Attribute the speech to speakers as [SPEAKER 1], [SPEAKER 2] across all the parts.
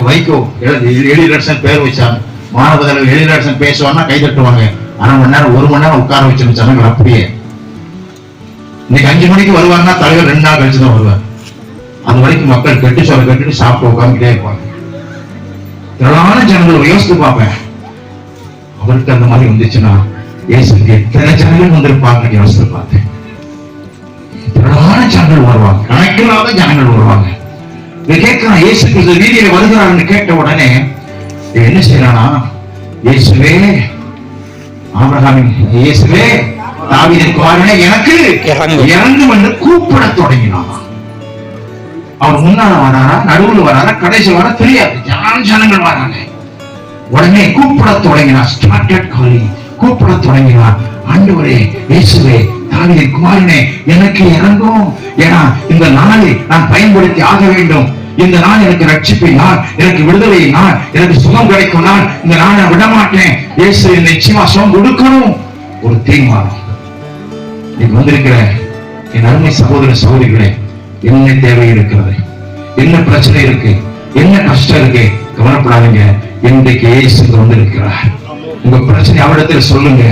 [SPEAKER 1] வைகோ. எழி- எழிலரசன் பேர் வச்சாங்க. மாணவர்கள் எழிலரசன் பேசுவான்னா கை தட்டுவாங்க. அரை மணி நேரம் ஒரு மணி நேரம் உட்கார வச்சிருந்த ஜனங்கள் அப்படியே. இன்னைக்கு அஞ்சு மணிக்கு வருவாங்கன்னா தலைவர் ரெண்டு நாள் கழிச்சு தான் வருவார். அது வரைக்கும் மக்கள் கெட்டு சொல்ல கட்டிட்டு சாப்பிட்டு உட்காந்துட்டே இருப்பாங்க. திரளான ஜனங்கள் யோசித்து பார்ப்பேன். அவருக்கு அந்த மாதிரி வந்துச்சுன்னா இயேசுக்கு எத்தனை ஜனங்கள் வந்திருப்பாங்கன்னு யோசித்து பார்த்தேன் திரளான ஜனங்கள் வருவாங்க. கணக்கில்லாத ஜனங்கள் வருவாங்க. கேட்கிறான் இயேசு கிறிஸ்து வீதியில வருகிறார்னு கேட்ட உடனே என்ன செய்யறானா இயேசுவே ஆபிரகாமின் இயேசுவே தாவீதின் குமாரனே எனக்கு
[SPEAKER 2] இறங்கும்.
[SPEAKER 1] என்று கூப்பிட தொடங்கினான். அவர் முன்னால வராரா நடுவுல வராரா கடைசி வர தெரியாது. ஜன ஜனங்கள் வராங்க உடனே கூப்பிட தொடங்கினார் ஸ்டார்டட் காலிங் கூப்பிட தொடங்கினார் ஆண்டவரே இயேசுவே தாவீதின் குமாரனே எனக்கு இறங்கும். ஏன்னா இந்த நாளை நான் பயன்படுத்தி ஆக வேண்டும். இந்த நாள் எனக்கு ரட்சிப்பை நாள் எனக்கு விடுதலை நாள் எனக்கு சுகம் கிடைக்கும் நாள் இந்த நாளை நான் விட இயேசு நிச்சயமா சுகம் கொடுக்கணும். ஒரு தீர்மானம். இன்னைக்கு வந்திருக்கிற என் அருமை சகோதர சகோதரிகளே என்ன தேவை இருக்கிறது? என்ன பிரச்சனை இருக்கு? என்ன கஷ்டம் இருக்கு? கவலைப்படாதீங்க. இன்றைக்கு இயேசு வந்திருக்கிறார். உங்க பிரச்சனை அவரிடத்தில் சொல்லுங்க.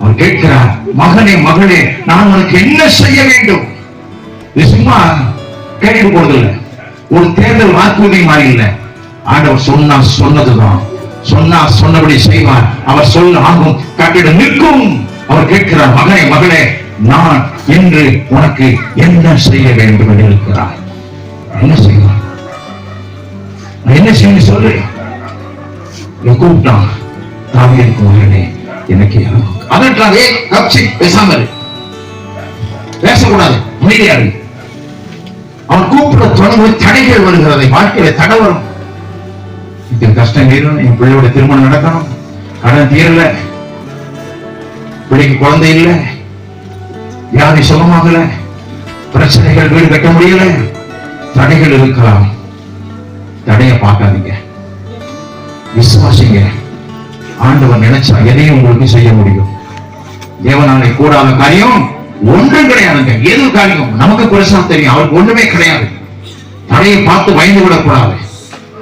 [SPEAKER 1] அவர் கேட்கிறார் மகனே மகளே நான் உனக்கு என்ன செய்ய வேண்டும்? இது சும்மா கேட்டுட்டு போறதில்லை. ஒரு தேர்தல் வாக்குறுதி மாதிரி இல்லை. ஆண்டவர் சொன்னா சொன்னதுதான். சொன்னா சொன்னபடி செய்வார். அவர் சொல்ல ஆகும் கட்டிட நிற்கும். அவர் கேட்கிறார் மகனே மகளே நான் இன்று உனக்கு என்ன செய்ய வேண்டும்? என்று இருக்கிறார் என்ன செய்வார்? என்ன செய்ய சொல்லு. கூப்பிட்டான் தாவியன் மகனே எனக்கு அதற்காக கப்சி பேசாம இரு பேசக்கூடாது? அமைதியா இரு. அவன் கூப்பிட தொடங்கும் தடைகள் வருகிறது வாழ்க்கையில தடை வரும். இத்தனை கஷ்டம் தீரணும் என் பிள்ளையோட திருமணம் நடக்கணும். கடன் தீரல. பிள்ளைக்கு குழந்தை இல்லை. யாரும் சுகமாகல. பிரச்சனைகள் வீடு கட்ட முடியல. தடைகள் இருக்கலாம். தடைய பார்க்காதீங்க. விசுவாசிங்க. ஆண்டவர் நினைச்சா எதையும் உங்களுக்கு செய்ய முடியும். தேவனாலே கூடாத காரியம் ஒன்றும் கிடையாதுங்க. எது காரியம்? நமக்கு குறைசா தெரியும். அவருக்கு ஒண்ணுமே கிடையாது. தடையை பார்த்து பயந்து விடக்கூடாது.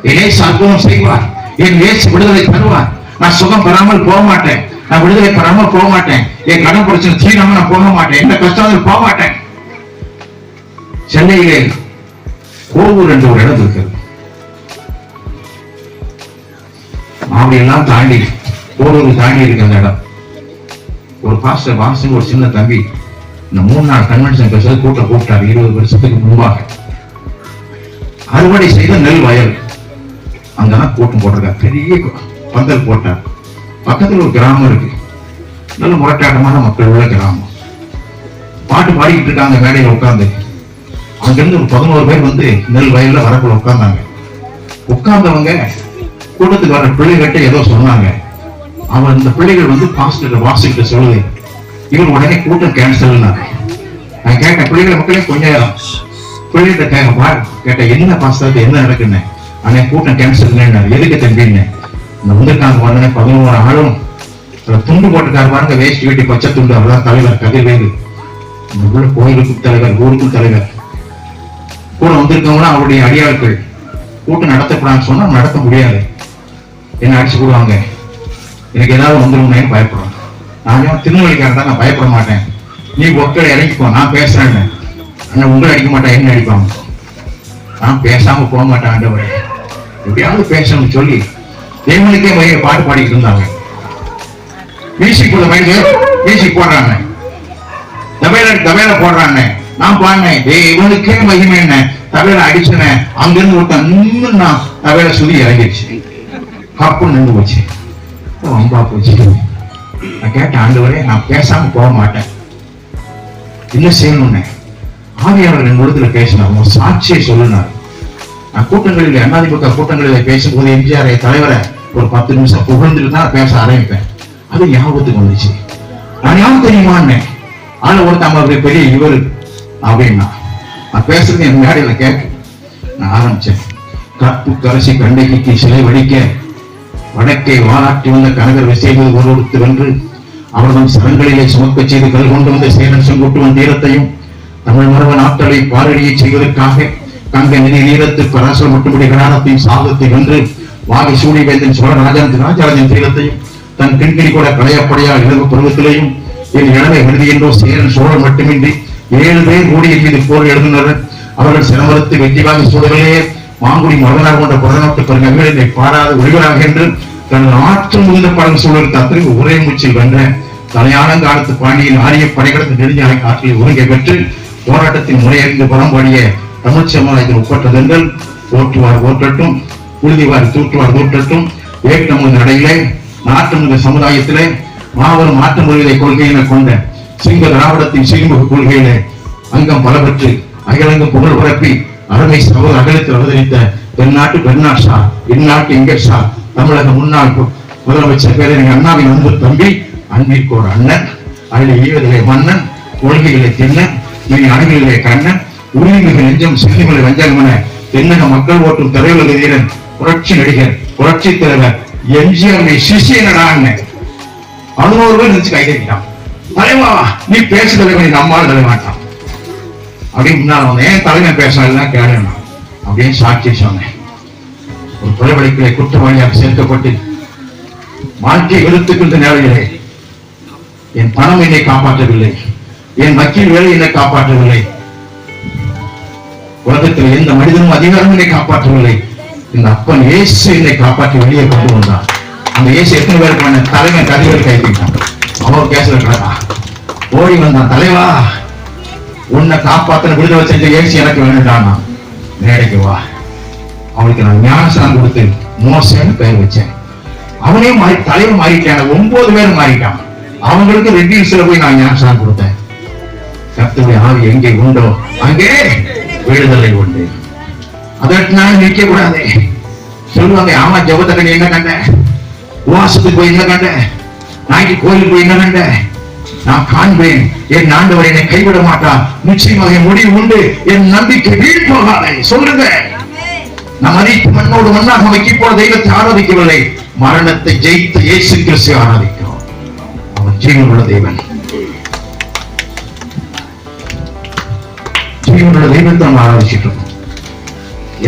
[SPEAKER 1] என் இயேசு அற்புதம் செய்வார். என் ஏசு விடுதலை தருவார். நான் சுகம் பெறாமல் போக மாட்டேன். நான் விடுதலை பெறாமல் போக மாட்டேன். என் கடன் பிரச்சனை தீராம நான் போக மாட்டேன். எந்த கஷ்டம் போக மாட்டேன். சென்னையிலே கோவூர் என்ற ஒரு இடம் இருக்கிறது எல்லாம் தாண்டி கோவூர் தாண்டி இருக்கு அந்த இடம். ஒரு பாஸ்டர் பாஸ்டர் ஒரு சின்ன தம்பி இந்த மூணு நாள் கன்வென்ஷன் பேசுறது கூட்டம் கூப்பிட்டார் இருபது வருஷத்துக்கு முன்பாக. அறுவடை செய்த நெல் வயல். அங்கதான் கூட்டம் போட்டிருக்காரு. பெரிய பந்தல் போட்டார். பக்கத்துல ஒரு கிராமம் இருக்கு. நல்ல முரட்டாட்டமான மக்கள் உள்ள கிராமம். பாட்டு பாடிக்கிட்டு இருக்காங்க மேடையில் உட்கார்ந்து. அங்கிருந்து ஒரு பதினோரு பேர் வந்து நெல் வயல்ல வரக்குள்ள உட்கார்ந்தாங்க. உட்கார்ந்தவங்க கூட்டத்துக்கு வர பிள்ளைகிட்ட ஏதோ சொன்னாங்க. அவன் இந்த பிள்ளைகள் வந்து பாஸ்டர் வாசிக்கிட்ட சொல்லுது இவன் உடனே கூட்டம் கேன்சல் நான் கேட்ட பிள்ளைகளை மக்களே கொஞ்சம் பிள்ளைகிட்ட கேட்க பாரு. கேட்ட என்ன பாஸ்டர் என்ன நடக்குன்னு? அண்ணே கூட்டம் கேன்சல் எதுக்கு தம்பின்னு இந்த வந்திருக்காங்க உடனே பதினோரு ஆளும் துண்டு போட்டுக்காரு பாருங்க வேஷ்டி வெட்டி பச்சை துண்டு அவர்தான் தலைவர் கதிர்வேலு இந்த உள்ள கோயிலுக்கும் தலைவர் ஊருக்கும் தலைவர். கூட வந்திருக்கவங்களும் அவருடைய அடியாட்கள் கூட்டம் நடத்தக்கூடாதுன்னு சொன்னா நடத்த முடியாது. என்ன அடிச்சு கொடுவாங்க எனக்கு ஏதாவது வந்துருமே பயப்படுறேன் நான் திருநெல்வேலிக்காரன் தான்? நான் பயப்பட மாட்டேன். நீ ஒக்கடை இறங்கிக்கோ நான் பேசுறேன்னு. ஆனால் உங்களை அடிக்க மாட்டேன் என்ன அடிப்பாங்க நான் பேசாம போக மாட்டேன் ஆண்டவரே. எப்படியாவது பேசணும்னு சொல்லி தேவனுக்கே வகையை பாட்டு பாடிட்டு இருந்தாங்க. மியூசிக் உள்ள வயது மியூசிக் போடுறாங்க. தபையில தபையில போடுறாங்க. நான் பாடினேன் டேய் இவனுக்கே மகிமை என்ன? தபையில அடிச்சனேன் அங்கிருந்து ஒருத்தன் நின்று நான் தபையில சுதி இறங்கிடுச்சு. கப்பு நின்று போச்சு. ரொம்ப போச்சு நான் கேட்டேன் ஆண்டவரே நான் பேசாம போக மாட்டேன். என்ன செய்யணும்னு? ஆவியாளர் என் இடத்துல பேசினார். ஒரு சாட்சியை சொல்லினார். நான் கூட்டங்களில் அண்ணாதிமுக கூட்டங்களில் பேசும்போது எம்ஜிஆர் தலைவரை ஒரு பத்து நிமிஷம் புகழ்ந்துட்டு தான் பேச ஆரம்பிப்பேன். அது ஞாபகத்துக்கு வந்துச்சு. நான் யாரும் தெரியுமான்னு? ஆளு ஒருத்தன் அவருடைய பெரிய இவர். அப்படின்னா நான் பேசுறது என் மேடையில கேட்க நான் ஆரம்பிச்சேன். கற்பு கரசி கண்டைக்கு சிலை வடிக்க வடக்கே வாராட்டி வந்த கனகர் விசைகள் ஒருவருக்கு வென்று அவர்தம் சரங்களிலே சுமக்கச் செய்து கல் கொண்டு வந்த சேரன் செங்குட்டுவன் தீரத்தையும் தமிழ் மரபன் ஆற்றலை பாரடியை செய்வதற்காக கங்க நிதி நீரத்து பராசரம் மட்டும்படி கடாரத்தையும் சாதத்தை வென்று வாகி சூடி வேந்தன் சோழராஜன் ராஜராஜன் தீரத்தையும் தன் கிண்கிணி கூட கலையப்படையால் இளவு பருவத்திலேயும் என் இளமை விருதி என்றோ சேரன் சோழன் மட்டுமின்றி ஏழு பேர் கூடிய மீது போர் எழுதினர். அவர்கள் சிரமத்து வெற்றிவாகி சூழலே மாங்குடி மகனாக கொண்ட பிரதமத்து பெருங்கங்கள் என்னை பாராத ஒளிவராக என்று தனது ஆற்றல் முந்த படம் சூழல் தத்திரி ஒரே மூச்சில் வென்ற தலையான காலத்து பாண்டியின் ஆரிய படைகளத்து நெடுஞ்சாலை காற்றில் ஒருங்கை பெற்று போராட்டத்தின் முறையறிந்து பலம் பாடிய தமிழ் சமுதாயத்தின் உட்பட்டதென்றல் போற்றுவார் போற்றட்டும் தூற்றுவார் தூற்றட்டும். வேட்டம் நடையிலே நாட்டம் இந்த சமுதாயத்திலே மாபெரும் மாற்றம் மொழிகளை கொள்கையினை கொண்ட சிங்க திராவிடத்தின் சீர்முக கொள்கையிலே அங்கம் பலவற்று அகிலங்கம் புகழ் பரப்பி அருமை சகோதர அகலத்தில் அவதரித்த தென்னாட்டு பெர்னாஷா இந்நாட்டு இங்கர்ஷா தமிழக முன்னாள் முதலமைச்சர் பேரறிஞர் அண்ணாவின் அன்பு தம்பி அன்பிற்கு ஒரு அண்ணன் அதில் ஈவதிலே மன்னன் கொள்கைகளை தின்னன் இனி அணுகிலே கண்ணன் உரிமைகள் நெஞ்சம் சிறுமலை வஞ்சகமென தென்னக மக்கள் ஓட்டும் தலைவர் வீரன் புரட்சி நடிகர் புரட்சி தலைவர் எம்ஜிஆர் சிஷியனடா அண்ணன் பதினோரு பேர் நினைச்சு கை தலைவா நீ பேச தலைவன் நம்மால் தலைமாட்டான் அப்படின்னு முன்னால வந்தேன் ஏன் தலைவன் பேசினா கேளுங்க அப்படின்னு சாட்சி சொன்னேன். ஒரு கொலைவழிக்கலை குற்றவாளியாக சேர்க்கப்பட்டு வாழ்க்கை வெறுத்துக்கின்ற நேரத்திலே என் பணம் என்னை காப்பாற்றவில்லை. என் மக்கள் வேலை என்னை காப்பாற்றவில்லை. உலகத்தில் எந்த மனிதனும் அதிகாரம் என்னை காப்பாற்றவில்லை. இந்த அப்பன் இயேசு என்னை காப்பாற்றி வெளியே கொண்டு வந்தான். அந்த இயேசு எத்தனை பேருக்கு தலைவன் கதிகள் கைத்திட்டான் அவர் பேசுற கிடக்கா ஓடி வந்தான் தலைவா உன்னை காப்பாத்தின விடுதலை செஞ்ச ஏசி எனக்கு வேணும்டானா மேடைக்கு வா. அவனுக்கு நான் ஞானசனம் கொடுத்து மோசன்னு பெயர் வச்சேன். அவனே மாறி தலைவர் மாறிட்டான். ஒன்பது பேர் மாறிட்டான். அவங்களுக்கு ரெட்டில்ஸ்ல போய் நான் ஞானசனம் கொடுத்தேன். கத்துடைய ஆவி எங்கே உண்டோ அங்கே விடுதலை உண்டு. அதற்கு நான் நிற்க கூடாது சொல்லுவாங்க ஆமா ஜபத்தக்க என்ன கண்டேன் உவாசத்துக்கு போய் என்ன கண்டேன் நாய்க்கு கோயிலுக்கு போய் என்ன கண்டேன் நான் காண்பேன். என் ஆண்டவர் என்னை கைவிட மாட்டான் நிச்சயமாக என் முடிவு உண்டு. என் நம்பிக்கை வீண் போகாதே. சொல்லுங்க. நம் அனைத்து மண்ணோடு மண்ணாக வைக்க போல தெய்வத்தை ஆராதிக்கவில்லை. மரணத்தை ஜெயித்த இயேசு கிறிஸ்து ஆராதிக்கிறோம். அவன் ஜீவனுள்ள தேவன் ஜீவனுள்ள தெய்வத்தை நம்ம ஆராதிச்சிட்டு இருக்கோம்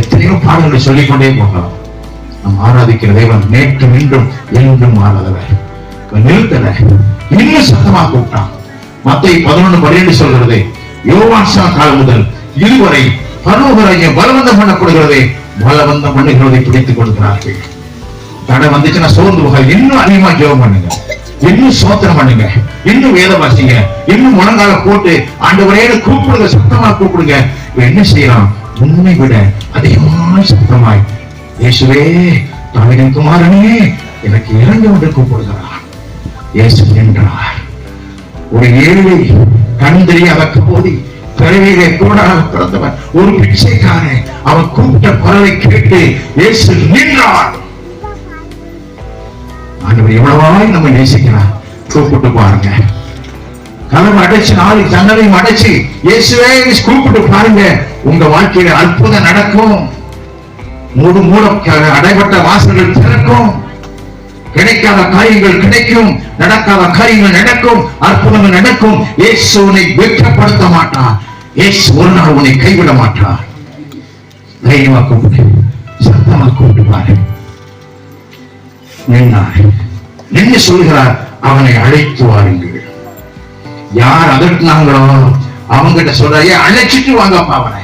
[SPEAKER 1] எத்தனையோ பாடங்களை சொல்லிக்கொண்டே போகலாம். நாம் ஆராதிக்கிற தெய்வன் நேற்று மீண்டும் என்றும் ஆராதவர். நிறுத்தல இன்னும் சத்தமா கூப்பிட்டான். மத்திய பதினொன்று பன்னிரண்டு சொல்கிறது யோவான்சா காலம் முதல் இதுவரை பரவராஜ்யம் பலவந்தம் பண்ணப்படுகிறதே பலவந்தம் பண்ணுகிறதை பிடித்துக் கொடுக்கிறார்கள் தடை வந்துச்சுன்னா சோர்ந்து போக இன்னும் அதிகமா ஜெபம் பண்ணுங்க. இன்னும் சோத்திரம் பண்ணுங்க. இன்னும் வேத வாசிங்க. இன்னும் முழங்கால போட்டு ஆண்டவரே கூப்பிடுங்க சத்தமா கூப்பிடுங்க. என்ன செய்யலாம் உன்னை விட அதிகமான சத்தமாய் இயேசுவே தமிழன் குமாரனே எனக்கு இறங்க ஒன்று கூப்பிடுகிறார். இயேசு என்றார். ஒரு ஏழை கண் தெரியாத போதி பிறவியிலே கூடாக பிறந்தவன் ஒரு பிச்சைக்காரன் அவன் கூப்பிட்ட குரலை கேட்டு இயேசு நின்றார். ஆண்டவர் எவ்வளவாய் நம்ம நேசிக்கிறார். கூப்பிட்டு பாருங்க. கதவு அடைச்சு நாலு ஜன்னலையும் அடைச்சு இயேசுவே கூப்பிட்டு பாருங்க. உங்க வாழ்க்கையில அற்புதம் நடக்கும். மூடு மூட அடைபட்ட வாசல்கள் திறக்கும். கிடைக்காத காரியங்கள் கிடைக்கும் நடக்காத காரியங்கள் நடக்கும் அற்புதங்கள் நடக்கும். இயேசு உன்னை வெட்கப்படுத்த மாட்டார். இயேசு ஒரு நாள் உன்னை கைவிட மாட்டார். தைரியமா கூப்பிடு. சத்தமா கூப்பிட்டு பாரு. நின்றார் நின்று சொல்கிறார்? அவனை அழைத்து வாருங்கள். யார் அதட்டினாங்களோ அவங்கிட்ட சொல்ற ஏன் அழைச்சிட்டு வாங்கப்பா அவனை.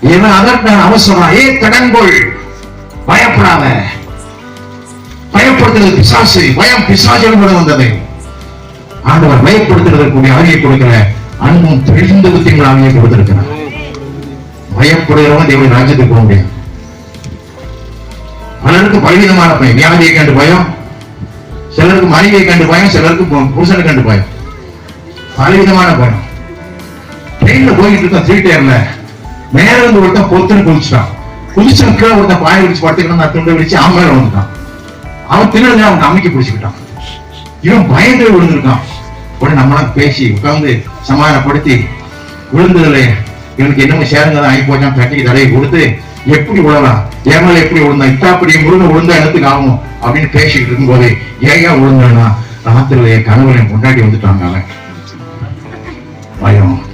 [SPEAKER 1] இவன் அதட்டின அவசரம். ஏ கடன்கொள். பயப்படாத. பயப்படுத்துறது பிசாசு பயம் பிசாசு வந்தது ஆண்டவர் பயப்படுத்துகிறதற்குரிய ஆவியை கொடுக்கிற அன்பும் தெளிந்த புத்திகள் ஆவியை கொடுத்திருக்கிறார். பயப்படுகிறவன் தேவன் ராஜ்யத்துக்கு போக முடியாது. பலருக்கு பலவிதமான பயம். வியாதியை கண்டு பயம். சிலருக்கு மனைவியை கண்டு பயம். சிலருக்கு புருஷனை கண்டு பயம். பலவிதமான பயம். ட்ரெயின்ல போயிட்டு இருக்க த்ரீ டயர்ல மேல இருந்து ஒருத்தன் பொத்துன்னு குளிச்சுட்டான் குளிச்சு கீழே ஒருத்தன் பாய விரிச்சு நான் துண்டை விரிச்சு அவன் மேல வந்துட்டான் அவன் திருடனே அவன் அம்மிக்கு பிடிச்சுக்கிட்டான். இவன் பயந்து விழுந்திருக்கான். உடனே நம்மளாம் பேசி உட்கார்ந்து சமாதானப்படுத்தி விழுந்ததுல இவனுக்கு என்னமோ சேருங்க தான் ஆகி போச்சான் கட்டிக்கு தலையை கொடுத்து எப்படி விழலாம்? ஏமல எப்படி விழுந்தா இத்தாப்படி முருங்க விழுந்தா இடத்துக்கு ஆகும்? அப்படின்னு பேசிக்கிட்டு இருக்கும்போது ஏன் விழுந்தானா ராத்திரில என் கனவுல என் கொண்டாடி வந்துட்டாங்க அவன். பயம்.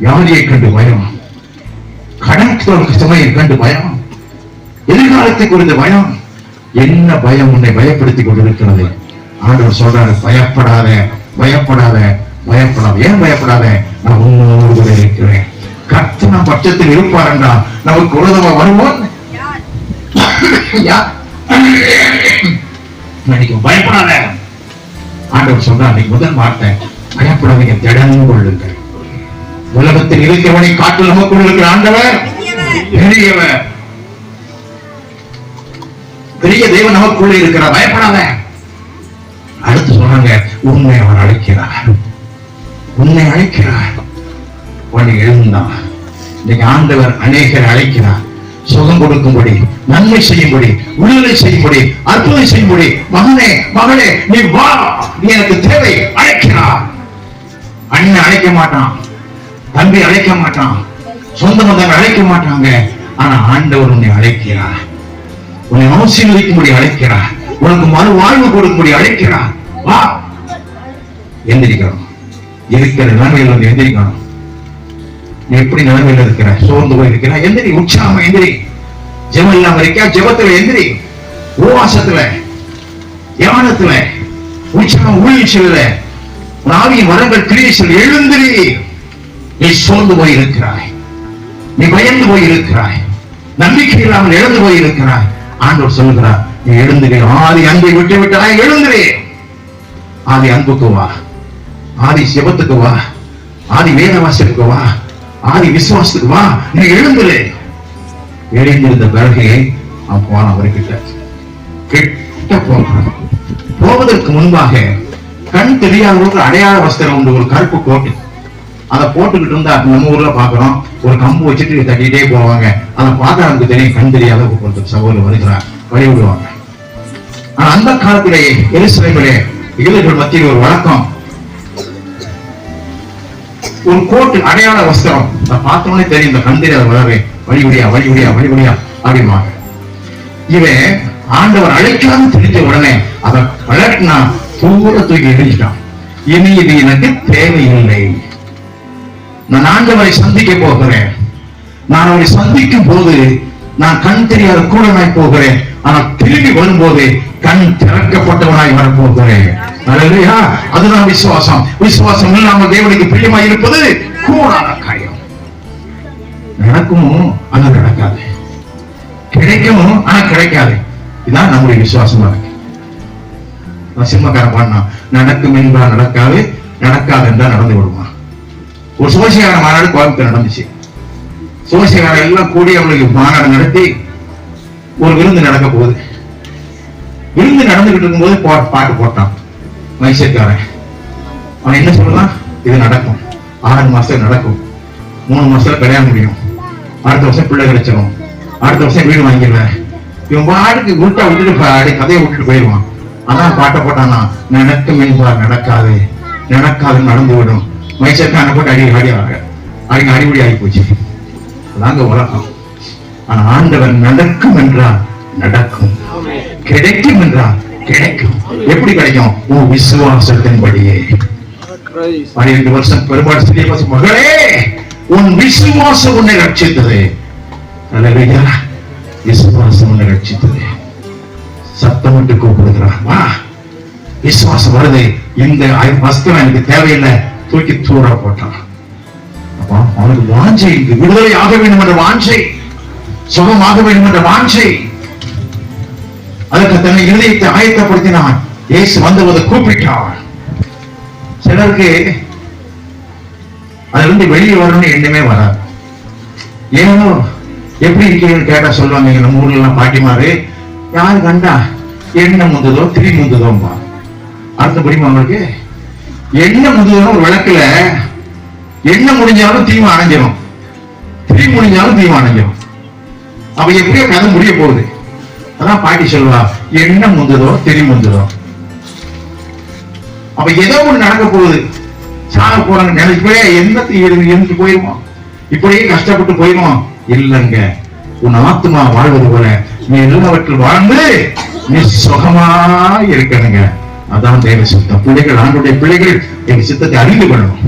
[SPEAKER 1] யாரையை கண்டு பயம். கடன் கஷ்டமா கண்டு பயம். எதிர்காலத்தை குறித்த பயம். என்ன பயம் உன்னை பயப்படுத்தி கொண்டிருக்கிறது? ஆண்டவர் சொல்றாரு பயப்படாத பயப்படாத பயப்படாத. ஏன் பயப்படாத? நான் உன்னோடு கூட இருக்கிறேன். கர்த்தனா பட்சத்தில் இருப்பார் என்றால் நமக்கு உலகமா வருவோம். யார்? பயப்படாத. ஆண்டவர் சொல்றார் இன்னைக்கு முதல் வார்த்தை பயப்படாதீங்க திடன்னு கொள்ளுங்கள். உலகத்தில் இருக்கிறவனை காட்டில் நமக்குள் இருக்கிற ஆண்டவர் பெரியவர். பெரிய தெய்வம் நமக்குள்ள இருக்கிற பயப்படாத. அடுத்து சொன்னாங்க உண்மை அவர் அழைக்கிறார். உண்மை அழைக்கிறார். உன்னை எழுந்தான் இன்னைக்கு ஆண்டவர் அநேகரை அழைக்கிறார். சுகம் கொடுக்கும்படி நன்மை செய்யும்படி விடுதலை செய்யும்படி அற்புதம் செய்யும்படி மகனே மகளே நீ வா. நீ எனக்கு தேவை. அழைக்கிறார். அண்ணன் அழைக்க மாட்டான். தம்பி அழைக்க மாட்டான். சொந்த பந்தங்கள் அழைக்க மாட்டாங்க. ஆனா ஆண்டவர் உன்னை அழைக்கிறார். உன்னை ஆசீர்வதிக்கும்படி அழைக்கிறார். உனக்கு மறு வாழ்வு கொடுக்கும்படி அழைக்கிறார். வா. எந்திரிக்கணும். இருக்கிற நிலைமையில் வந்து எந்திரிக்கணும். நீ எப்படி நிலைமையில் இருக்கிற? சோர்ந்து போய் இருக்கிற எந்திரி. உற்சாகம் எந்திரி. ஜெபம் இல்லாம இருக்கியா? ஜெபத்துல எந்திரி. உபவாசத்துல தியானத்துல உற்சாகம் ஊழியத்துல உன் ஆவியின் வரங்கள் கிரியேஷன் எழுந்திரி. நீ சோர்ந்து போய் இருக்கிறாய் நீ பயந்து போய் இருக்கிறாய் நம்பிக்கை இல்லாமல் இழந்து போய் இருக்கிறாய் ஆண்டவர் சொல்லுகிறார் நீ எழுந்துரு. ஆதி அன்பை விட்டு விட்டாய் எழுந்துரு. ஆதி அன்புக்கு வா. ஆதி சிவத்துக்கு வா. ஆதி வேதவாசத்துக்கு வா. ஆதி விசுவாசத்துக்கு வா. நீ எழுந்துரு. எழுந்திருந்த பிறகு அவன் போன அவர்கிட்ட. கிட்ட போகிறான் போவதற்கு முன்பாக கண் தெரியாதவங்களுக்கு அடையாள வஸ்திரம் உண்டு ஒரு கருப்பு கோட்டு. அதை போட்டுக்கிட்டு இருந்தா நம்ம ஊர்ல பாக்குறோம் ஒரு கம்பு வச்சுட்டு தட்டிட்டே போவாங்க. அதை பார்த்தா நமக்கு தெரியும் கண் தெரியாத ஒருத்தர் சகோதரர் வருகிறார். வழி விடுவாங்க. ஆனா அந்த காலத்திலேயே எருசலேமிலே இளைஞர்கள் மத்தியில் ஒரு வழக்கம். ஒரு கோட்டு அடையாள வஸ்திரம். அதை பார்த்தோன்னே தெரியும் இந்த கண் தெரியாத வளரவே. வழிபடியா வழிபடியா வழிபடியா அப்படிமாங்க இவன் ஆண்டவர் அழைக்காம தெரிஞ்ச உடனே அதை வளர்த்தினா தூர தூக்கி எரிஞ்சிட்டான். இனி இது எனக்கு தேவையில்லை. நான் ஆண்டவரை சந்திக்க போகிறேன். நான் அவரை சந்திக்கும் போது நான் கண் தெரியாத கூடனாய் போகிறேன். ஆனால் திரும்பி வரும்போது கண் திறக்கப்பட்டவனாய் வரப்போகிறேன். அல்லேலூயா. அதுதான் விசுவாசம். விசுவாசம் இல்லாமல் தேவனுக்கு பிரியமாய் இருப்பது கூடாத காயம் நடக்கும்? ஆனா நடக்காது. கிடைக்கும்? ஆனா கிடைக்காது. இதான் நம்முடைய விசுவாசமா இருக்கு சிம்மக்காரன் பாடினா நடக்கும் என்றால் நடக்காது நடக்காது என்றால் நடந்து விடுவோம் ஒரு சுபசேகர மாநாடு கோயம்புத்தூர் நடந்துச்சு. சுபசேகரம் எல்லாம் கூடி அவங்களுக்கு மாநாடு நடத்தி ஒரு விருந்து நடக்க போகுது. விருந்து நடந்துகிட்டு இருக்கும்போது பாட்டு போட்டான் மைசூர்காரன். அவன் என்ன சொல்றான் இது நடக்கும். ஆறு மாசம் நடக்கும். மூணு மாசத்துல கல்யாணம் முடியும். அடுத்த வருஷம் பிள்ளை கிடைச்சிடும் அடுத்த வருஷம் வீடு வாங்கிடுவேன். இவன் பாட்டுக்கு குட்டா விட்டுட்டு அடி கதையை விட்டுட்டு போயிடுவான். அதான் பாட்டை போட்டானா நடக்கும் என்பார் நடக்காது. நடக்காது நடந்து விடும். மைசூர்காரனை போட்டு அடி அடி அடி அடிபடி ஆகி போச்சு. அதாங்க உலகம். ஆனா ஆண்டவர் நடக்கும் என்றால் நடக்கும். கிடைக்கும் என்றால் கிடைக்கும். எப்படி கிடைக்கும்? உன் விசுவாசத்தின்படியே. பன்னிரண்டு வருஷம் பெருமாள் சிறிய மகளே உன் விசுவாசம் உன்னை ரட்சித்தது. அல்லேலூயா விசுவாசம் உன்னை ரட்சித்தது. சத்தமிட்டு கூப்பிடுகிறான் வா விசுவாசம் வருது. இந்த வஸ்திரம் எனக்கு தேவையில்லை. தூக்கி தூர போட்டான். அவனுக்கு வாஞ்சை இருக்கு விடுதலை ஆக வேண்டும் என்ற வாஞ்சை சுகமாக வேண்டும் என்ற வாஞ்சை. அதற்கு தன்னை இருதயத்தை ஆயத்தப்படுத்தினான். இயேசு வந்தபோது கூப்பிட்டான் சிலருக்கு அதுல இருந்து வெளியே வரணும்னு எண்ணமே வராது. ஏனோ எப்படி இருக்கீங்கன்னு கேட்டா சொல்லுவாங்க எங்க நம்ம ஊர்ல எல்லாம் பாட்டிமாரு யாரு கண்டா எண்ணம் முந்ததோ திரி முந்ததோம்பா அடுத்த அவங்களுக்கு என்ன முடிஞ்சாலும் ஒரு விளக்குல என்ன முடிஞ்சாலும் தீமை அணைஞ்சிடும் திரி முடிஞ்சாலும் தீமை அணைஞ்சிடும் அப்ப எப்படியோ கதை முடிய போகுது. அதான் பாட்டி சொல்லுவா என்ன முந்ததோ தெரி முந்ததோ. அப்ப ஏதோ ஒண்ணு நடக்க போகுது. சாக போறாங்க நினைப்பே எந்த இருந்து போயிருமா? இப்படியே கஷ்டப்பட்டு போயிருமா? இல்லைங்க. உன் ஆத்மா வாழ்வது போல நீ எல்லாவற்றில் வாழ்ந்து நீ சுகமா இருக்கணுங்க. அதான் தேவ சித்தம். பிள்ளைகள் ஆண்டுடைய பிள்ளைகள் எங்க சித்தத்தை அறிந்து கொள்ளணும்.